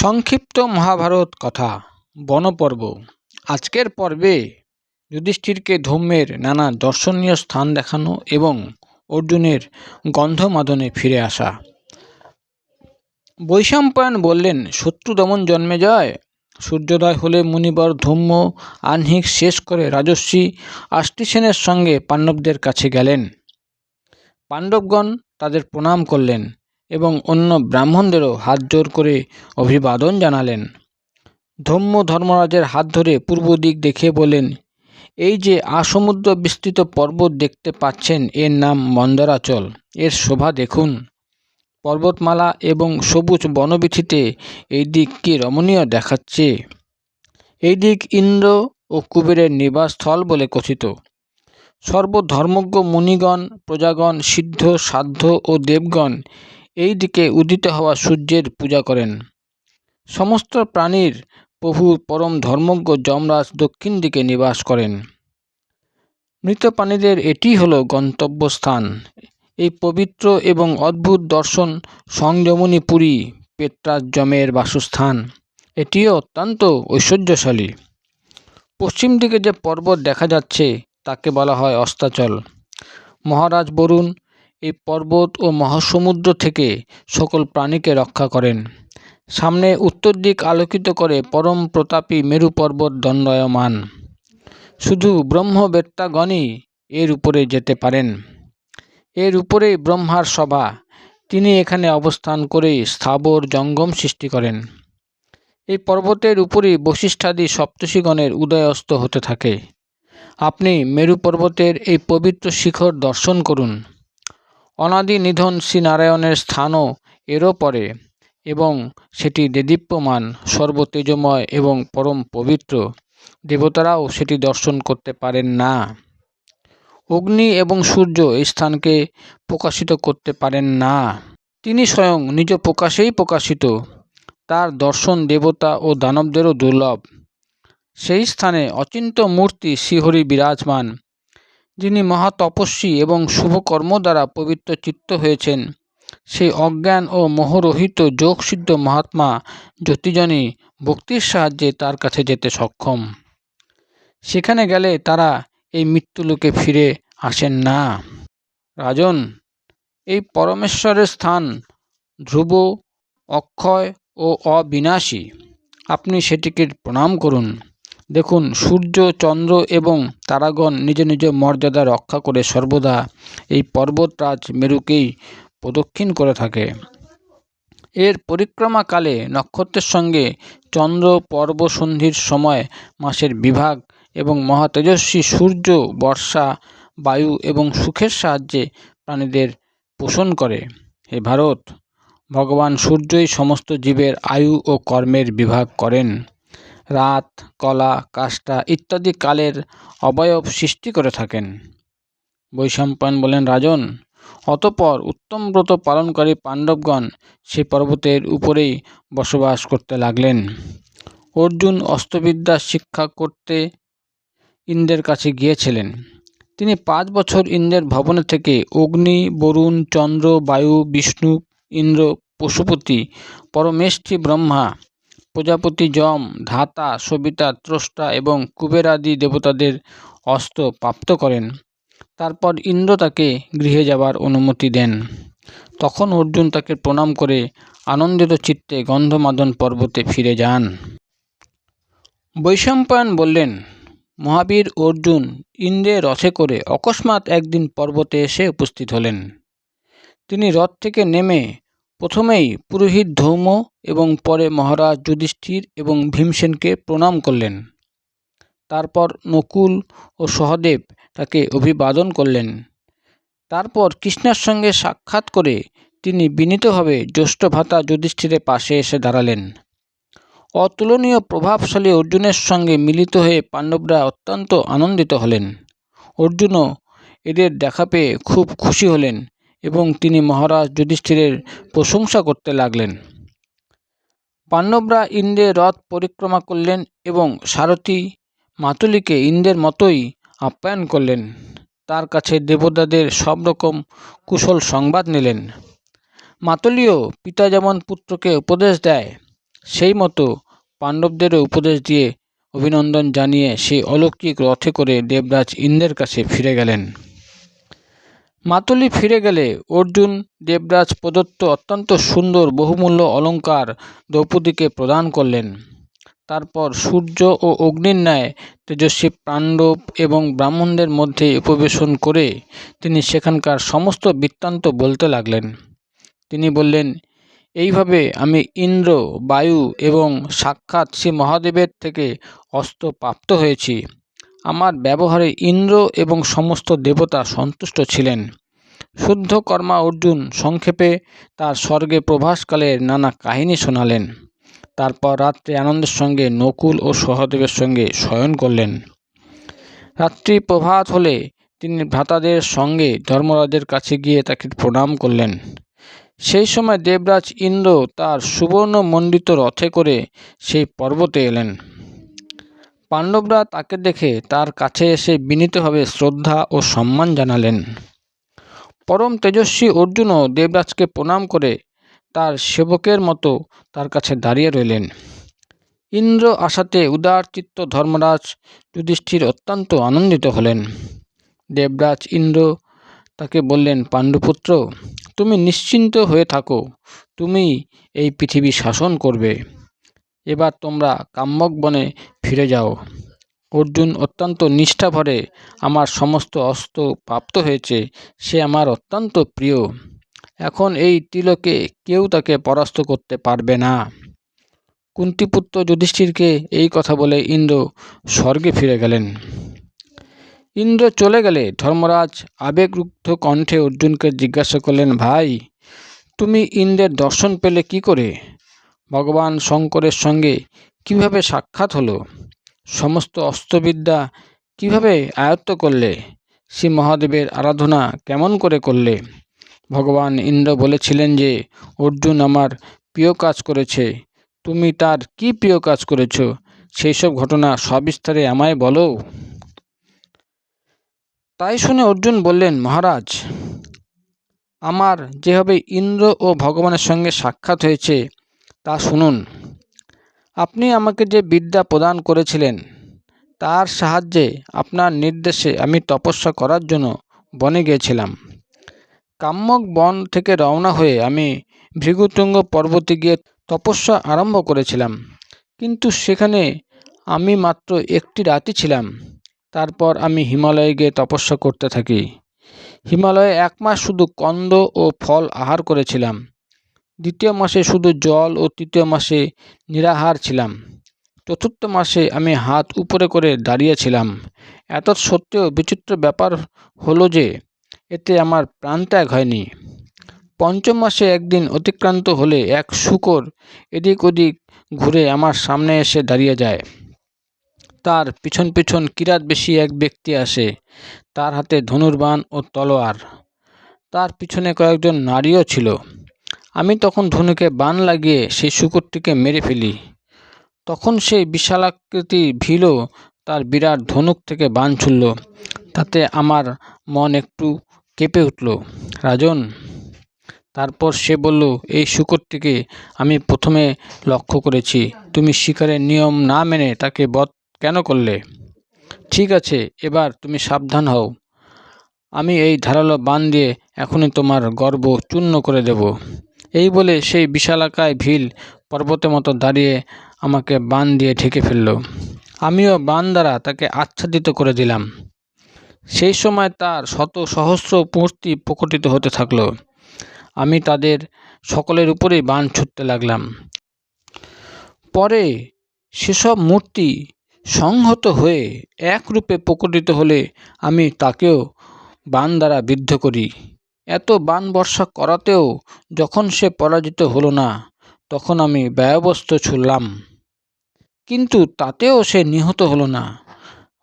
সংক্ষিপ্ত মহাভারত কথা, বনপর্ব। আজকের পর্বে যুধিষ্ঠিরকে ধর্মের নানা দর্শনীয় স্থান দেখানো এবং অর্জুনের গন্ধমাদনে ফিরে আসা। বৈশাম্পায়ন বললেন, শত্রু দমন জন্মে যায়, সূর্যোদয় হলে মুনিবর ধূম্য আহ্নিক শেষ করে রাজস্বী আষ্টিসেনের সঙ্গে পাণ্ডবদের কাছে গেলেন। পাণ্ডবগণ তাদের প্রণাম করলেন। এবং অন্য ব্রাহ্মণদেরও হাত জোর করে অভিবাদন জানালেন। ধম্ম ধর্মরাজের হাত ধরে পূর্ব দিক দেখে বলেন, এই যে আসমুদ্র বিস্তৃত পর্বত দেখতে পাচ্ছেন, এর নাম মন্দরাচল এর শোভা দেখুন। পর্বতমালা এবং সবুজ বনবিথিতে এই দিক কি রমণীয় দেখাচ্ছে? এই দিক ইন্দ্র ও কুবেরের নিবাসস্থল বলে কথিত। সর্বধর্মজ্ঞ মুনিগণ, প্রজাগণ, সিদ্ধ, সাধ্য ও দেবগণ এই দিকে উদিত হওয়া সূর্যের পূজা করেন। সমস্ত প্রাণীর প্রভু পরম ধর্মজ্ঞ যমরাজ দক্ষিণ দিকে নিবাস করেন। মৃত প্রাণীদের এটি হল গন্তব্যস্থান। এই পবিত্র এবং অদ্ভুত দর্শন সংযমনী পুরী পেত্রাজমের বাসস্থান। এটিও অত্যন্ত ঐশ্বর্যশালী। পশ্চিম দিকে যে পর্বত দেখা যাচ্ছে, তাকে বলা হয় অস্তাচল। মহারাজ বরুণ এই পর্বত ও মহাসমুদ্র থেকে সকল প্রাণীকে রক্ষা করেন। সামনে উত্তর দিক আলোকিত করে পরম প্রতাপী মেরু পর্বত দণ্ডায়মান। শুধু ব্রহ্মবেত্তাগণই এর উপরে যেতে পারেন। এর উপরেই ব্রহ্মার সভা। তিনি এখানে অবস্থান করে স্থাবর জঙ্গম সৃষ্টি করেন। এই পর্বতের উপরই বশিষ্ঠাদি সপ্তষীগণের উদয়স্ত হতে থাকে। আপনি মেরু পর্বতের এই পবিত্র শিখর দর্শন করুন। অনাদি নিধন শ্রীনারায়ণের স্থানও এরও পরে এবং সেটি দেদীপ্যমান, সর্বতেজময় এবং পরম পবিত্র। দেবতারাও সেটি দর্শন করতে পারেন না। অগ্নি এবং সূর্য এই স্থানকে প্রকাশিত করতে পারেন না। তিনি স্বয়ং নিজ প্রকাশেই প্রকাশিত। তার দর্শন দেবতা ও দানবদেরও দুর্লভ। সেই স্থানে অচিন্ত মূর্তি শ্রীহরি বিরাজমান। যিনি মহাতপস্বী এবং শুভকর্ম দ্বারা পবিত্র চিত্ত হয়েছেন, সেই অজ্ঞান ও মোহরহিত যোগসিদ্ধ মহাত্মা জ্যোতিজনী ভক্তির সাহায্যে তার কাছে যেতে সক্ষম। সেখানে গেলে তারা এই মৃত্যুলোকে ফিরে আসেন না। রাজন, এই পরমেশ্বরের স্থান ধ্রুব, অক্ষয় ও অবিনাশী। আপনি সেটিকে প্রণাম করুন। দেখুন, সূর্য, চন্দ্র এবং তারাগণ নিজ নিজ মর্যাদা রক্ষা করে সর্বদা এই পর্বতরাজ মেরুকেই প্রদক্ষিণ করে থাকে। এর পরিক্রমাকালে নক্ষত্রের সঙ্গে চন্দ্র পর্ব সন্ধির সময় মাসের বিভাগ এবং মহাতেজস্বী সূর্য, বর্ষা, বায়ু এবং সুখের সাহায্যে প্রাণীদের পোষণ করে। হে ভারত, ভগবান সূর্যই সমস্ত জীবের আয়ু ও কর্মের বিভাগ করেন। রাত, কলা, কাষ্টা ইত্যাদি কালের অবয়ব সৃষ্টি করে থাকেন। বৈশম্পায়ন বলেন রাজন, অতপর উত্তম ব্রত পালনকারী পাণ্ডবগণ সেই পর্বতের উপরেই বসবাস করতে লাগলেন। অর্জুন অস্ত্রবিদ্যা শিক্ষা করতে ইন্দ্রের কাছে গিয়েছিলেন। তিনি পাঁচ বছর ইন্দ্রের ভবনে থেকে অগ্নি, বরুণ, চন্দ্র, বায়ু, বিষ্ণু, ইন্দ্র, পশুপতি, পরমেষ্ঠী ব্রহ্মা প্রজাপতি যম, ধাতা, সবিতা, ত্রষ্টা এবং কুবেরাদি দেবতাদের অস্ত্র প্রাপ্ত করেন। তারপর ইন্দ্র তাকে গৃহে যাবার অনুমতি দেন। তখন অর্জুন তাকে প্রণাম করে আনন্দিত চিত্তে গন্ধমাদন পর্বতে ফিরে যান। বৈশম্পায়ন বললেন, মহাবীর অর্জুন ইন্দ্রে রথে করে অকস্মাৎ একদিন পর্বতে এসে উপস্থিত হলেন। তিনি রথ থেকে নেমে প্রথমেই পুরোহিত ধৌম এবং পরে মহারাজ যুধিষ্ঠির এবং ভীমসেনকে প্রণাম করলেন। তারপর নকুল ও সহদেব তাকে অভিবাদন করলেন। তারপর কৃষ্ণের সঙ্গে সাক্ষাৎ করে তিনি বিনীতভাবে জ্যৈষ্ঠ ভাতা যুধিষ্ঠিরের পাশে এসে দাঁড়ালেন। অতুলনীয় প্রভাবশালী অর্জুনের সঙ্গে মিলিত হয়ে পাণ্ডবরা অত্যন্ত আনন্দিত হলেন। অর্জুনও এদের দেখা পেয়ে খুব খুশি হলেন। এবং তিনি মহারাজ যুধিষ্ঠিরের প্রশংসা করতে লাগলেন। পাণ্ডবরা ইন্দ্রের রথ পরিক্রমা করলেন এবং সারথী মাতুলিকে ইন্দ্রের মতোই আপ্যায়ন করলেন। তার কাছে দেবতাদের সব রকম কুশল সংবাদ নিলেন। মাতুলিও পিতা যেমন পুত্রকে উপদেশ দেয়, সেই মতো পাণ্ডবদেরও উপদেশ দিয়ে অভিনন্দন জানিয়ে সে অলৌকিক রথে করে দেবরাজ ইন্দ্রের কাছে ফিরে গেলেন। মাতুলি ফিরে গেলে অর্জুন, দেবরাজ প্রদত্ত অত্যন্ত সুন্দর বহুমূল্য অলঙ্কার দ্রৌপদীকে প্রদান করলেন। তারপর সূর্য ও অগ্নির ন্যায় তেজস্বী পাণ্ডব এবং ব্রাহ্মণদের মধ্যে উপবেশন করে তিনি সেখানকার সমস্ত বৃত্তান্ত বলতে লাগলেন। তিনি বললেন, এইভাবে আমি ইন্দ্র, বায়ু এবং সাক্ষাৎ শ্রী মহাদেবের থেকে অস্ত্র প্রাপ্ত হয়েছি। আমার ব্যবহারে ইন্দ্র এবং সমস্ত দেবতা সন্তুষ্ট ছিলেন। শুদ্ধ কর্মা অর্জুন সংক্ষেপে তার স্বর্গে প্রভাসকালের নানা কাহিনী শোনালেন। তারপর রাত্রে আনন্দের সঙ্গে নকুল ও সহদেবের সঙ্গে শয়ন করলেন। রাত্রি প্রভাত হলে তিনি ভ্রাতাদের সঙ্গে ধর্মরাজের কাছে গিয়ে তাকে প্রণাম করলেন। সেই সময় দেবরাজ ইন্দ্র তার সুবর্ণ মণ্ডিত রথে করে সেই পর্বতে এলেন। পাণ্ডবরা তাকে দেখে তার কাছে এসে বিনীতভাবে শ্রদ্ধা ও সম্মান জানালেন। পরম তেজস্বী অর্জুনও দেবরাজকে প্রণাম করে তার সেবকের মতো তার কাছে দাঁড়িয়ে রইলেন। ইন্দ্র আসাতে উদারচিত্ত ধর্মরাজ যুধিষ্ঠির অত্যন্ত আনন্দিত হলেন। দেবরাজ ইন্দ্র তাকে বললেন, পাণ্ডুপুত্র, তুমি নিশ্চিন্ত হয়ে থাকো। তুমি এই পৃথিবী শাসন করবে। এবার তোমরা কাম্যক বনে ফিরে যাও। অর্জুন অত্যন্ত নিষ্ঠা ভরে আমার সমস্ত অস্ত্র প্রাপ্ত হয়েছে, সে আমার অত্যন্ত প্রিয়। এখন এই তিলকে কেউ তাকে পরাস্ত করতে পারবে না। কুন্তিপুত্র যুধিষ্ঠিরকে এই কথা বলে ইন্দ্র স্বর্গে ফিরে গেলেন। ইন্দ্র চলে গেলে ধর্মরাজ আবেগরুদ্ধ কণ্ঠে অর্জুনকে জিজ্ঞাসা করলেন, ভাই, তুমি ইন্দ্রের দর্শন পেলে কি করে? ভগবান শঙ্করের সঙ্গে কীভাবে সাক্ষাৎ হলো? সমস্ত অস্ত্রবিদ্যা কীভাবে আয়ত্ত করলে? শ্রী মহাদেবের আরাধনা কেমন করে করলে? ভগবান ইন্দ্র বলেছিলেন যে, অর্জুন আমার প্রিয় কাজ করেছে। তুমি তার কি প্রিয় কাজ করেছ? সেই সব ঘটনা সবিস্তারে আমায় বলো। তাই শুনে অর্জুন বললেন, মহারাজ, আমার যেভাবে ইন্দ্র ও ভগবানের সঙ্গে সাক্ষাৎ হয়েছে তা শুনুন। আপনি আমাকে যে বিদ্যা প্রদান করেছিলেন, তার সাহায্যে আপনার নির্দেশে আমি তপস্যা করার জন্য বনে গিয়েছিলাম। কাম্যক বন থেকে রওনা হয়ে আমি ভৃগুতুঙ্গ পর্বতে গিয়ে তপস্যা আরম্ভ করেছিলাম। কিন্তু সেখানে আমি মাত্র একটি রাতি ছিলাম। তারপর আমি হিমালয়ে গিয়ে তপস্যা করতে থাকি। হিমালয়ে এক মাস শুধু কন্দ ও ফল আহার করেছিলাম। দ্বিতীয় মাসে শুধু জল ও তৃতীয় মাসে নিরাহার ছিলাম। চতুর্থ মাসে আমি হাত উপরে করে দাঁড়িয়েছিলাম এত সত্ত্বেও বিচিত্র ব্যাপার হলো যে এতে আমার প্রাণত্যাগ হয়নি। পঞ্চম মাসে একদিন অতিক্রান্ত হলে এক শুকর এদিক ওদিক ঘুরে আমার সামনে এসে দাঁড়িয়ে যায়। তার পিছন পিছন কিরাত বেশি এক ব্যক্তি আসে। তার হাতে ধনুর্বাণ ও তলোয়ার। তার পিছনে কয়েকজন নারীও ছিল। আমি তখন ধনুকে বান লাগিয়ে সেই শুকুরটিকে মেরে ফেলি। তখন সেই বিশালাকৃতি ভিলও তার বিরাট ধনুক থেকে বান ছুড়ল। তাতে আমার মন একটু কেঁপে উঠল। রাজন, তারপর সে বলল, এই শুকরটিকে আমি প্রথমে লক্ষ্য করেছি। তুমি শিকারের নিয়ম না মেনে তাকে বধ কেন করলে? ঠিক আছে, এবার তুমি সাবধান হও। আমি এই ধারালো বান দিয়ে এখনই তোমার গর্ব চূর্ণ করে দেব। এই বলে সেই বিশালাকায় ভিল পর্বতের মতো দাঁড়িয়ে আমাকে বান দিয়ে ঢেকে ফেলল। আমিও বান দ্বারা তাকে আচ্ছাদিত করে দিলাম। সেই সময় তার শত সহস্র মূর্তি প্রকটিত হতে থাকল। আমি তাদের সকলের উপরেই বান ছুটতে লাগলাম। পরে সেসব মূর্তি সংহত হয়ে একরূপে প্রকটিত হলে আমি তাকেও বান দ্বারা বিদ্ধ করি। এত বান বর্ষা করাতেও যখন সে পরাজিত হলো না, তখন আমি ব্যয়বস্ত ছুড়লাম। কিন্তু তাতেও সে নিহত হলো না।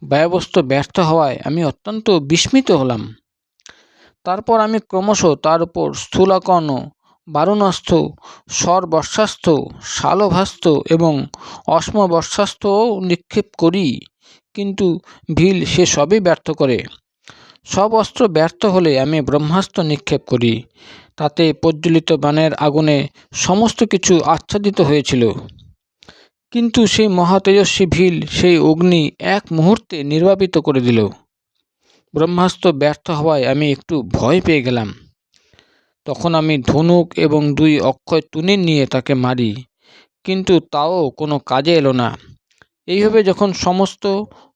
ব্যয়বস্ত ব্যর্থ হওয়ায় আমি অত্যন্ত বিস্মিত হলাম। তারপর আমি ক্রমশ তার উপর স্থূলাকর্ণ বারুণাস্ত্র স্বরবর্ষাস্ত্র শালভাস্ত্র এবং অশ্মবর্ষাস্ত্রও নিক্ষেপ করি। কিন্তু ভিল সে সবই ব্যর্থ করে। সব অস্ত্র ব্যর্থ হলে আমি ব্রহ্মাস্ত্র নিক্ষেপ করি। তাতে প্রজ্বলিত বানের আগুনে সমস্ত কিছু আচ্ছাদিত হয়েছিল। কিন্তু সেই মহাতেজস্বী ভিল সেই অগ্নি এক মুহূর্তে নির্বাপিত করে দিল। ব্রহ্মাস্ত্র ব্যর্থ হওয়ায় আমি একটু ভয় পেয়ে গেলাম। তখন আমি ধনুক এবং দুই অক্ষয় তুনি নিয়ে তাকে মারি, কিন্তু তাও কোনো কাজে এলো না। এইভাবে যখন সমস্ত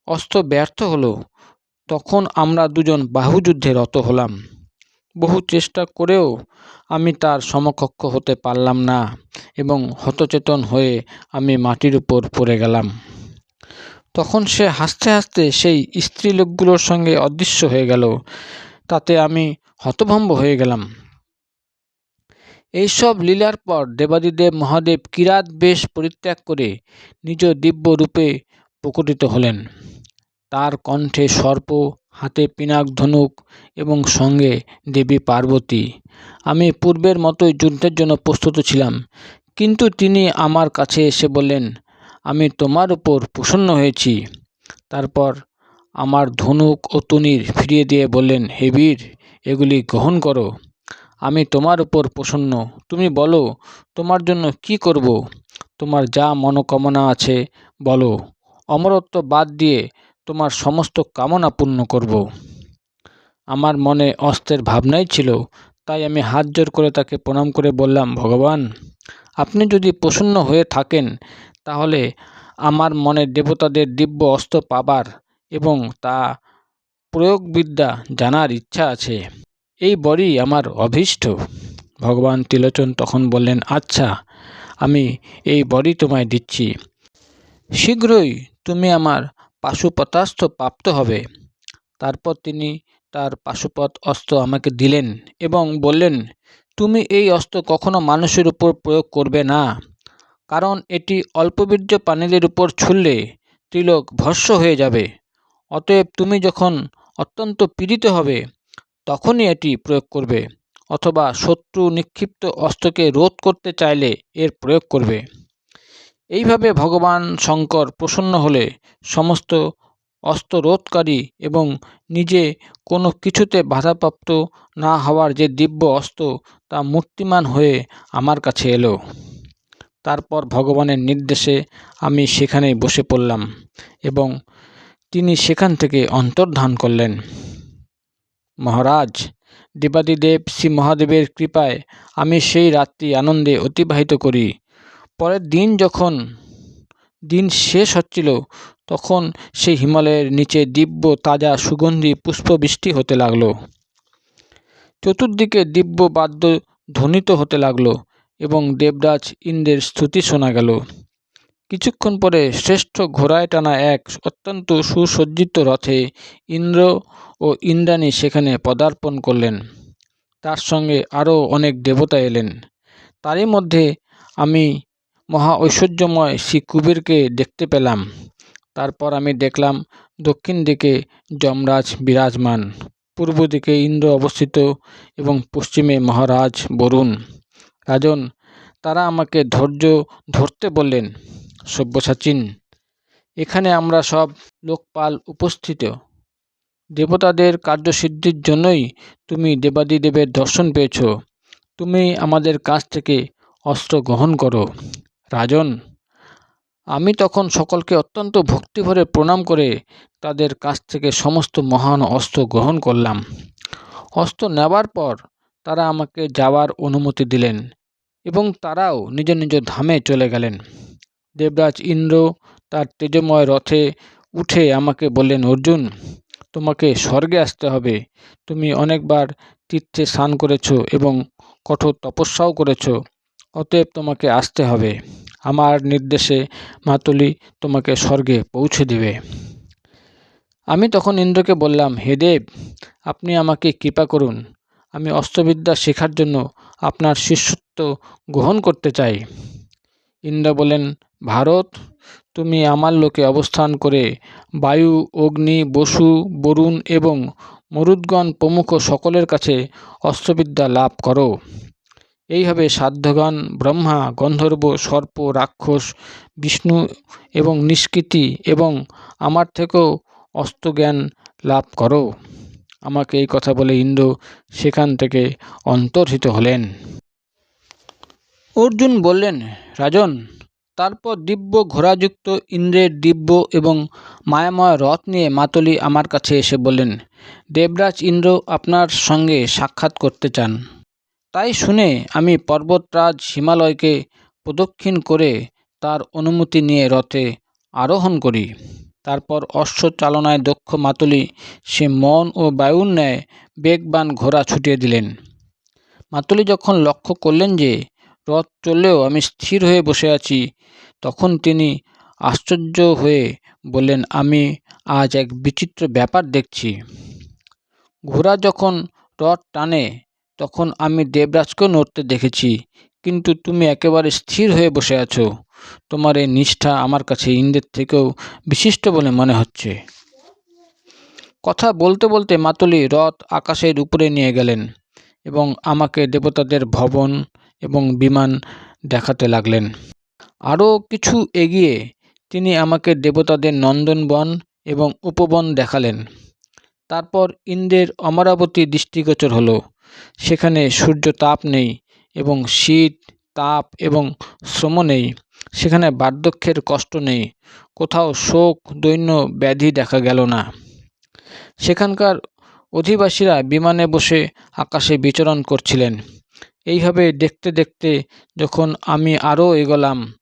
অস্ত্র ব্যর্থ হলো তখন আমরা দুজন বাহুযুদ্ধে রত হলাম। বহু চেষ্টা করেও আমি তার সমকক্ষ হতে পারলাম না এবং হতচেতন হয়ে আমি মাটির উপর পড়ে গেলাম। তখন সে হাসতে হাসতে সেই স্ত্রীলোকগুলোর সঙ্গে অদৃশ্য হয়ে গেল। তাতে আমি হতভম্ব হয়ে গেলাম। এইসব লীলার পর দেবাদিদেব মহাদেব কিরাত বেশ পরিত্যাগ করে নিজ দিব্য রূপে প্রকটিত হলেন। তার কণ্ঠে সর্প, হাতে পিনাক ধনুক এবং সঙ্গে দেবী পার্বতী। আমি পূর্বের মতোই যুদ্ধের জন্য প্রস্তুত ছিলাম, কিন্তু তিনি আমার কাছে এসে বললেন, আমি তোমার উপর প্রসন্ন হয়েছি। তারপর আমার ধনুক ও তুনির ফিরিয়ে দিয়ে বললেন, হে বীর, এগুলি গ্রহণ করো। আমি তোমার উপর প্রসন্ন। তুমি বলো, তোমার জন্য কি করব? তোমার যা মনোকামনা আছে বলো। অমরত্ব বাদ দিয়ে তোমার সমস্ত কামনা পূর্ণ করব। আমার মনে অস্ত্রের ভাবনাই ছিল, তাই আমি হাত জোর করে তাকে প্রণাম করে বললাম, ভগবান, আপনি যদি প্রসন্ন হয়ে থাকেন, তাহলে আমার মনে দেবতাদের দিব্য অস্ত্র পাবার এবং তা প্রয়োগবিদ্যা জানার ইচ্ছা আছে। এই বরই আমার অভীষ্ট। ভগবান ত্রিলোচন তখন বললেন আচ্ছা আমি এই বরই তোমায় দিচ্ছি। শীঘ্রই তুমি আমার পাশুপতাস্ত্র প্রাপ্ত হবে। তারপর তিনি তার পাশুপত অস্ত্র আমাকে দিলেন এবং বললেন, তুমি এই অস্ত্র কখনো মানুষের উপর প্রয়োগ করবে না। কারণ এটি অল্পবীর্য প্রাণীদের উপর ছুললে তিলক ভস্য হয়ে যাবে। অতএব তুমি যখন অত্যন্ত পীড়িত হবে, তখনই এটি প্রয়োগ করবে অথবা শত্রু নিক্ষিপ্ত অস্ত্রকে রোধ করতে চাইলে এর প্রয়োগ করবে। এইভাবে ভগবান শঙ্কর প্রসন্ন হলে সমস্ত অস্ত্র রোধকারী এবং নিজে কোনো কিছুতে বাধাপ্রাপ্ত না হওয়ার যে দিব্য অস্ত্র তা মূর্তিমান হয়ে আমার কাছে এলো। তারপর ভগবানের নির্দেশে আমি সেখানেই বসে পড়লাম এবং তিনি সেখান থেকে অন্তর্ধান করলেন। মহারাজ, দেবাদিদেব শ্রী মহাদেবের কৃপায় আমি সেই রাত্রি আনন্দে অতিবাহিত করি। পরের দিন যখন দিন শেষ হচ্ছিল, তখন সেই হিমালয়ের নিচে দিব্য তাজা সুগন্ধি পুষ্পবৃষ্টি হতে লাগল। চতুর্দিকে দিব্য বাদ্য ধ্বনিত হতে লাগল এবং দেবরাজ ইন্দ্রের স্তুতি শোনা গেল। কিছুক্ষণ পরে শ্রেষ্ঠ ঘোড়ায় টানা এক অত্যন্ত সুসজ্জিত রথে ইন্দ্র ও ইন্দ্রাণী সেখানে পদার্পণ করলেন। তার সঙ্গে আরও অনেক দেবতা এলেন। তারই মধ্যে আমি মহা ঐশ্বর্যময় শ্রী কুবেরকে দেখতে পেলাম। তারপর আমি দেখলাম দক্ষিণ দিকে যমরাজ বিরাজমান, পূর্ব দিকে ইন্দ্র অবস্থিত এবং পশ্চিমে মহারাজ বরুণ। রাজন, তারা আমাকে ধৈর্য ধরতে বললেন, সব্যসাচীন, এখানে আমরা সব লোকপাল উপস্থিত। দেবতাদের কার্যসিদ্ধির জন্যই তুমি দেবাদিদেবের দর্শন পেয়েছ। তুমি আমাদের কাছ থেকে অস্ত্র গ্রহণ করো। রাজন, আমি তখন সকলকে অত্যন্ত ভক্তিভরে প্রণাম করে তাদের কাছ থেকে সমস্ত মহান অস্ত্র গ্রহণ করলাম। অস্ত্র নেবার পর তারা আমাকে যাওয়ার অনুমতি দিলেন এবং তারাও নিজ নিজ ধামে চলে গেলেন। দেবরাজ ইন্দ্র তার তেজময় রথে উঠে আমাকে বললেন, অর্জুন, তোমাকে স্বর্গে আসতে হবে। তুমি অনেকবার তীর্থে স্নান করেছ এবং কঠোর তপস্যাও করেছ। অতএব তোমাকে আসতে হবে। আমার নির্দেশে মাতুলি তোমাকে স্বর্গে পৌঁছে দেবে। আমি তখন ইন্দ্রকে বললাম, হে দেব, আপনি আমাকে কৃপা করুন। আমি অস্ত্রবিদ্যা শেখার জন্য আপনার শিষ্যত্ব গ্রহণ করতে চাই। ইন্দ্র বলেন ভারত, তুমি আমার লোকে অবস্থান করে বায়ু, অগ্নি, বসু, বরুণ এবং মরুদ্গণ প্রমুখ সকলের কাছে অস্ত্রবিদ্যা লাভ করো। এইভাবে সাধ্যগণ ব্রহ্মা, গন্ধর্ব, সর্প, রাক্ষস, বিষ্ণু এবং নিষ্কৃতি এবং আমার থেকেও অস্ত্রজ্ঞান লাভ করো। আমাকে এই কথা বলে ইন্দ্র সেখান থেকে অন্তর্হিত হলেন। অর্জুন বললেন, রাজন, তারপর দিব্য ঘোড়াযুক্ত ইন্দ্রের দিব্য এবং মায়াময় রথ নিয়ে মাতলি আমার কাছে এসে বললেন, দেবরাজ ইন্দ্র আপনার সঙ্গে সাক্ষাৎ করতে চান তাই শুনে আমি পর্বতরাজ হিমালয়কে প্রদক্ষিণ করে তার অনুমতি নিয়ে রথে আরোহণ করি। তারপর অশ্ব চালনায় দক্ষ মাতুলি সে মন ও বায়ুর ন্যায় বেগবান ঘোড়া ছুটিয়ে দিলেন। মাতুলি যখন লক্ষ্য করলেন যে রথ চললেও আমি স্থির হয়ে বসে আছি, তখন তিনি আশ্চর্য হয়ে বললেন, আমি আজ এক বিচিত্র ব্যাপার দেখছি। ঘোড়া যখন রথ টানে তখন আমি দেবরাজকেও নড়তে দেখেছি। কিন্তু তুমি একেবারে স্থির হয়ে বসে আছো। তোমার এই নিষ্ঠা আমার কাছে ইন্দ্রের থেকেও বিশিষ্ট বলে মনে হচ্ছে। কথা বলতে বলতে মাতুলি রথ আকাশের উপরে নিয়ে গেলেন এবং আমাকে দেবতাদের ভবন এবং বিমান দেখাতে লাগলেন। আরও কিছু এগিয়ে তিনি আমাকে দেবতাদের নন্দনবন এবং উপবন দেখালেন। তারপর ইন্দ্রের অমরাবতী দৃষ্টিগোচর হলো। সেখানে সূর্য তাপ নেই এবং শীত, তাপ এবং শ্রম নেই। সেখানে বার্ধক্যের কষ্ট নেই। কোথাও শোক, দৈন্য, ব্যাধি দেখা গেল না। সেখানকার অধিবাসীরা বিমানে বসে আকাশে বিচরণ করছিলেন। এইভাবে দেখতে দেখতে যখন আমি আরও এগোলাম,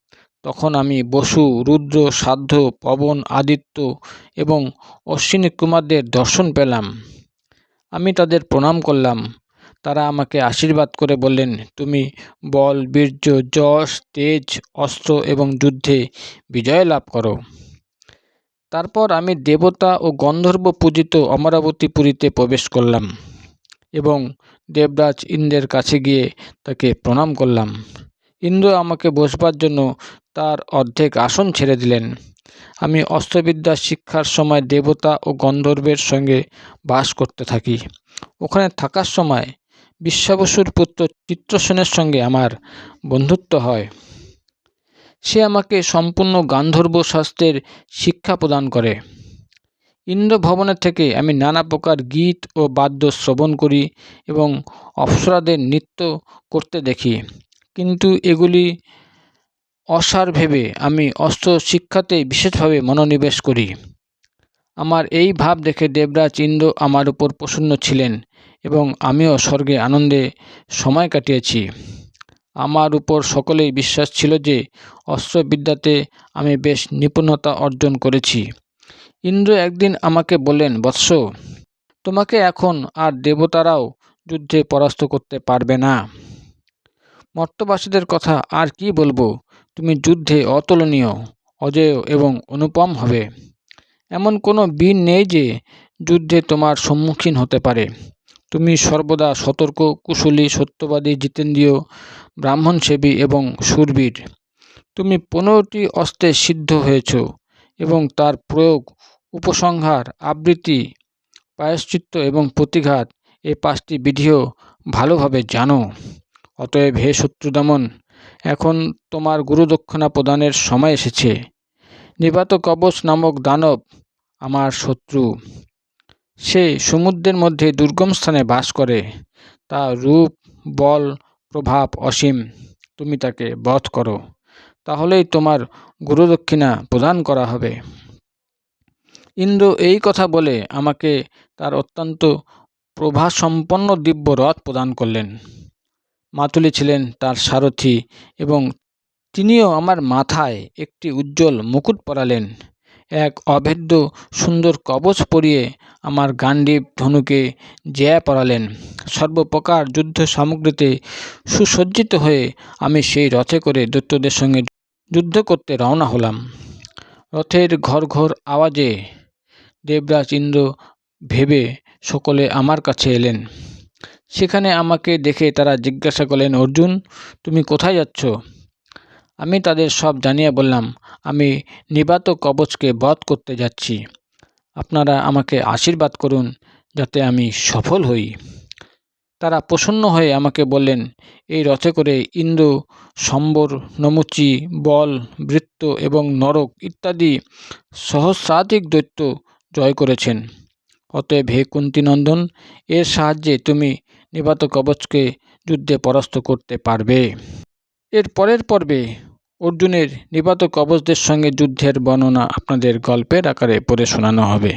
তখন আমি বসু, রুদ্র, সাধ্য, পবন, আদিত্য এবং অশ্বিনী কুমারদের দর্শন পেলাম। আমি তাদের প্রণাম করলাম। তারা আমাকে আশীর্বাদ করে বললেন, তুমি বল, বীর্য, যশ, তেজ, অস্ত্র এবং যুদ্ধে বিজয় লাভ করো। তারপর আমি দেবতা ও গন্ধর্ব পূজিত অমরাবতী পুরীতে প্রবেশ করলাম এবং দেবরাজ ইন্দ্রের কাছে গিয়ে তাকে প্রণাম করলাম। ইন্দ্র আমাকে বসবার জন্য তার অর্ধেক আসন ছেড়ে দিলেন। আমি অস্ত্রবিদ্যা শিক্ষার সময় দেবতা ও গন্ধর্বের সঙ্গে বাস করতে থাকি। ওখানে থাকার সময় বিশ্বাবসুর পুত্র চিত্রসেনের সঙ্গে আমার বন্ধুত্ব হয়। সে আমাকে সম্পূর্ণ গান্ধর্ব শাস্ত্রের শিক্ষা প্রদান করে। ইন্দ্র ভবনের থেকে আমি নানা প্রকার গীত ও বাদ্য শ্রবণ করি এবং অপ্সরাদের নৃত্য করতে দেখি। কিন্তু এগুলি অসার ভেবে আমি অস্ত্র শিক্ষাতে বিশেষভাবে মনোনিবেশ করি। আমার এই ভাব দেখে দেবরাজ ইন্দ্র আমার উপর প্রসন্ন ছিলেন এবং আমিও স্বর্গে আনন্দে সময় কাটিয়েছি। আমার উপর সকলেই বিশ্বাস ছিল যে অস্ত্রবিদ্যাতে আমি বেশ নিপুণতা অর্জন করেছি। ইন্দ্র একদিন আমাকে বললেন, বৎস, তোমাকে এখন আর দেবতারাও যুদ্ধে পরাস্ত করতে পারবে না। মর্তবাসীদের কথা আর কি বলব? তুমি যুদ্ধে অতুলনীয়, অজেয় এবং অনুপম হবে। এমন কোনো বীর নেই যে যুদ্ধে তোমার সম্মুখীন হতে পারে। তুমি সর্বদা সতর্ক, কুশলী, সত্যবাদী, জিতেন্দ্রীয়, ব্রাহ্মণসেবী এবং সুরবীর। তুমি পনেরোটি অস্ত্রে সিদ্ধ হয়েছ এবং তার প্রয়োগ, উপসংহার, আবৃত্তি, প্রায়শ্চিত্ত এবং প্রতিঘাত এই পাঁচটি বিধিও ভালোভাবে জানো। অতএব হে শত্রুদমন, এখন তোমার গুরুদক্ষিণা প্রদানের সময় এসেছে। নিবাত কবচ নামক দানব আমার শত্রু। সে সমুদ্রের মধ্যে দুর্গম স্থানে বাস করে। তার রূপ, বল, প্রভাব অসীম। তুমি তাকে বধ করো। তাহলেই তোমার গুরুদক্ষিণা প্রদান করা হবে। ইন্দ্র এই কথা বলে আমাকে তার অত্যন্ত প্রভাসম্পন্ন দিব্য রথ প্রদান করলেন। মাতুলি ছিলেন তার সারথি এবং তিনিও আমার মাথায় একটি উজ্জ্বল মুকুট পরালেন। এক অভেদ্য সুন্দর কবচ পরিয়ে আমার গান্ডীব ধনুকে জ্যা পরালেন। সর্বপ্রকার যুদ্ধ সামগ্রীতে সুসজ্জিত হয়ে আমি সেই রথে করে দৈত্যদের সঙ্গে যুদ্ধ করতে রওনা হলাম। রথের ঘর ঘর আওয়াজে দেবরাজ ইন্দ্র ভেবে সকলে আমার কাছে এলেন। সেখানে আমাকে দেখে তারা জিজ্ঞাসা করলেন, অর্জুন, তুমি কোথায় যাচ্ছ? আমি তাদের সব জানিয়ে বললাম, আমি নিবাত কবচকে বধ করতে যাচ্ছি। আপনারা আমাকে আশীর্বাদ করুন যাতে আমি সফল হই। তারা প্রসন্ন হয়ে আমাকে বললেন, এই রথে করে ইন্দ্র সম্বর, নমুচি, বল, বৃত্ত এবং নরক ইত্যাদি সহস্রাধিক দৈত্য জয় করেছেন। অতএব হে কুন্তিনন্দন, এর সাহায্যে তুমি নিবাত কবচকে যুদ্ধে পরাস্ত করতে পারবে। এর পরের পর্বে অর্জুনের নিপাতক কবচদের সঙ্গে যুদ্ধের বর্ণনা আপনাদের গল্পের আকারে পড়ে শোনানো হবে।